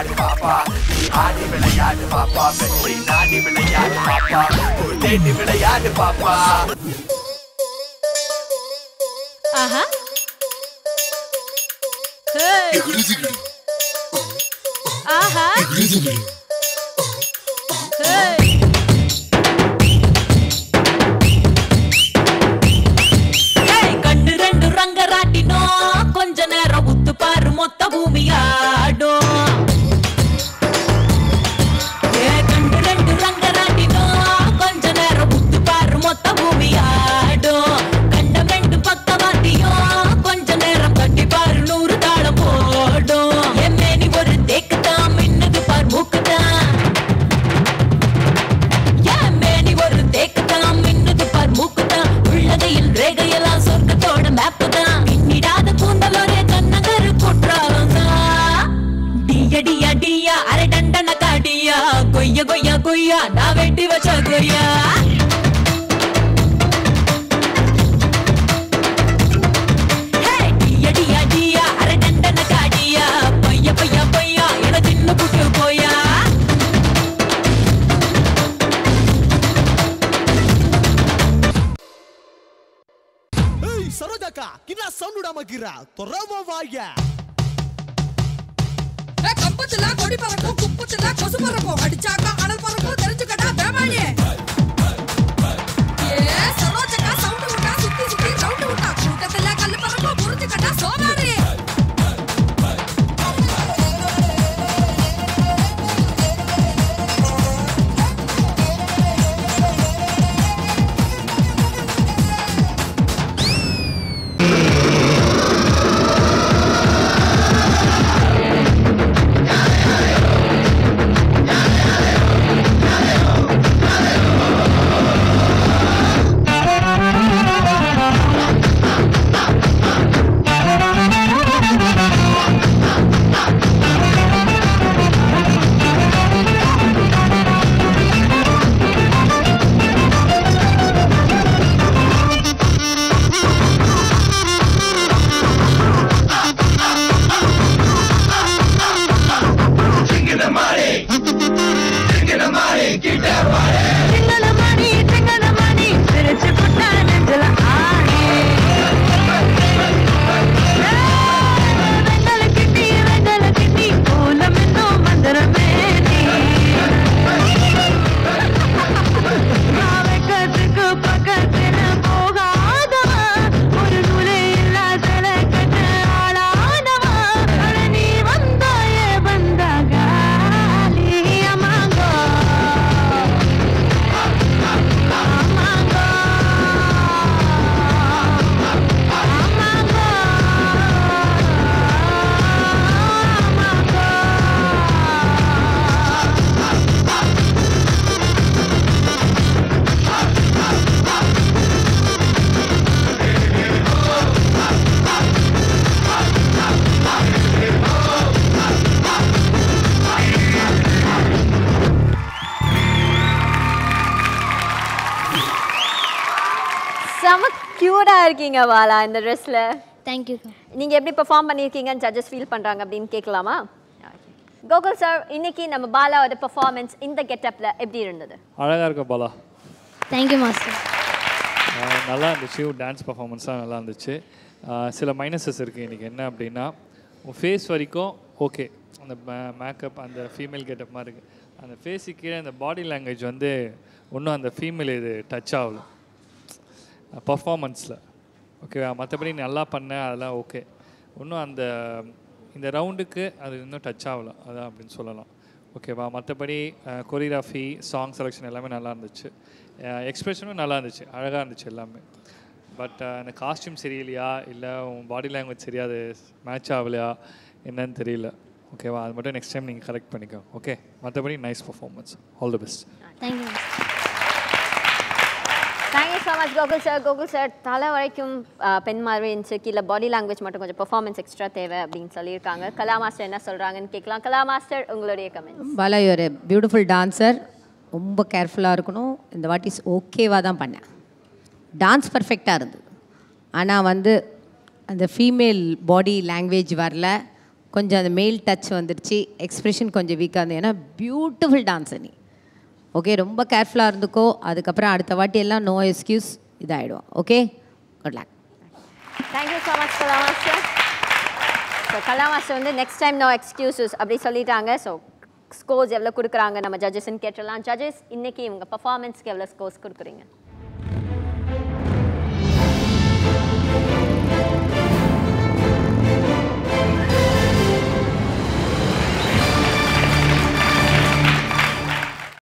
விளையாடு பாப்பா நீ ஆடி விளையாடு பாப்பா வெற்றி நாடி விளையாடு பாப்பா ஒரு தேடி விளையாடு பாப்பா ஆஹா ஹேய். ஆஹா கொய்யா நான் வெட்டி வச்ச கொய்யா. ஹே, டிய டிய டியா அரை வாயா. குப்பத்துல கொடி பறக்கும் குப்பத்துல கொசு பறக்கும். அடிச்சாக்கா அனல் பறக்கும். செம கியூட்டா இருக்கீங்க பாலா இந்த ட்ரெஸ்ல தேங்க்யூ நீங்க எப்படி பெர்ஃபார்ம் பண்ணியிருக்கீங்கன்னு ஜட்ஜஸ் ஃபீல் பண்றாங்க அப்படின்னு கேட்கலாமா? கோகுல் சார் இன்னைக்கு நம்ம பாலாவோட பெர்ஃபார்மன்ஸ் இந்த கெட்டப்ல எப்படி இருந்தது? அழகாக இருக்க பாலா. தேங்க்யூ மாஸ்டர் நல்லா இருந்துச்சு. டான்ஸ் பர்ஃபார்மன்ஸாக நல்லா இருந்துச்சு. சில மைனஸஸ் இருக்குது இன்றைக்கி என்ன அப்படின்னா உன் ஃபேஸ் வரைக்கும் ஓகே அந்த மேக்கப் அந்த ஃபீமேல் கெட்டப் மாதிரி இருக்குது அந்த ஃபேஸுக்கு கீழே அந்த பாடி லாங்குவேஜ் வந்து இன்னும் அந்த ஃபீமேல் இது டச் ஆகல. பர்ஃபார்மன்ஸில் ஓகேவா மற்றபடி நல்லா பண்ண அதெல்லாம் ஓகே இன்னும் அந்த இந்த ரவுண்டுக்கு அது இன்னும் டச் ஆகலை. அதான் அப்படின்னு சொல்லலாம். ஓகேவா மற்றபடி கொரியோகிராஃபி சாங் செலெக்ஷன் எல்லாமே நல்லா இருந்துச்சு. எக்ஸ்ப்ரெஷனும் நல்லா இருந்துச்சு. அழகாக இருந்துச்சு எல்லாமே. பட் அந்த காஸ்டியூம் சரியில்லையா? இல்லை உன் பாடி லாங்குவேஜ் சரியா? அது மேட்ச் ஆகலையா? என்னன்னு தெரியல. ஓகேவா அது மட்டும் நெக்ஸ்ட் டைம் நீங்கள் கரெக்ட் பண்ணிக்கோ. ஓகே மற்றபடி nice performance all the best thank you much Gokul sir Gokul sir தலை வரைக்கும் பெண் மாதிரி இருந்துச்சு. கீழே பாடி லாங்குவேஜ் மட்டும் கொஞ்சம் பெர்ஃபார்மன்ஸ் எக்ஸ்ட்ரா தேவை அப்படின்னு சொல்லியிருக்காங்க. கலா மாஸ்டர் என்ன சொல்கிறாங்கன்னு கேட்கலாம். கலா மாஸ்டர் உங்களுடைய கமெண்ட் பாலா ஒரு பியூட்டிஃபுல் டான்சர் ரொம்ப கேர்ஃபுல்லாக இருக்கணும். இந்த வாட்டி ஓகேவாக தான் பண்ணேன். டான்ஸ் பர்ஃபெக்டாக இருந்தது. ஆனால் வந்து அந்த ஃபீமேல் பாடி லாங்குவேஜ் வரல. கொஞ்சம் அந்த மேல் டச் வந்துடுச்சு எக்ஸ்ப்ரெஷன் கொஞ்சம் வீக்காக இருந்தது. ஏன்னா பியூட்டிஃபுல் டான்ஸ் நீ. ஓகே ரொம்ப கேர்ஃபுல்லாக இருந்துக்கோ. அதுக்கப்புறம் அடுத்த வாட்டி எல்லாம் no excuse இதாகிடுவோம் okay good luck thank you so much Kala so கலாமாஸ்டர் வந்து நெக்ஸ்ட் டைம் நோ எக்ஸ்கியூசஸ் அப்படி சொல்லிட்டாங்க. ஸோ ஸ்கோர்ஸ் எவ்வளோ கொடுக்குறாங்க நம்ம ஜட்ஜஸ்ன்னு கேட்டுடலாம். ஜட்ஜஸ் இன்னைக்கு இவங்க பர்ஃபார்மன்ஸ்க்கு எவ்வளோ ஸ்கோர்ஸ் கொடுக்குறீங்க?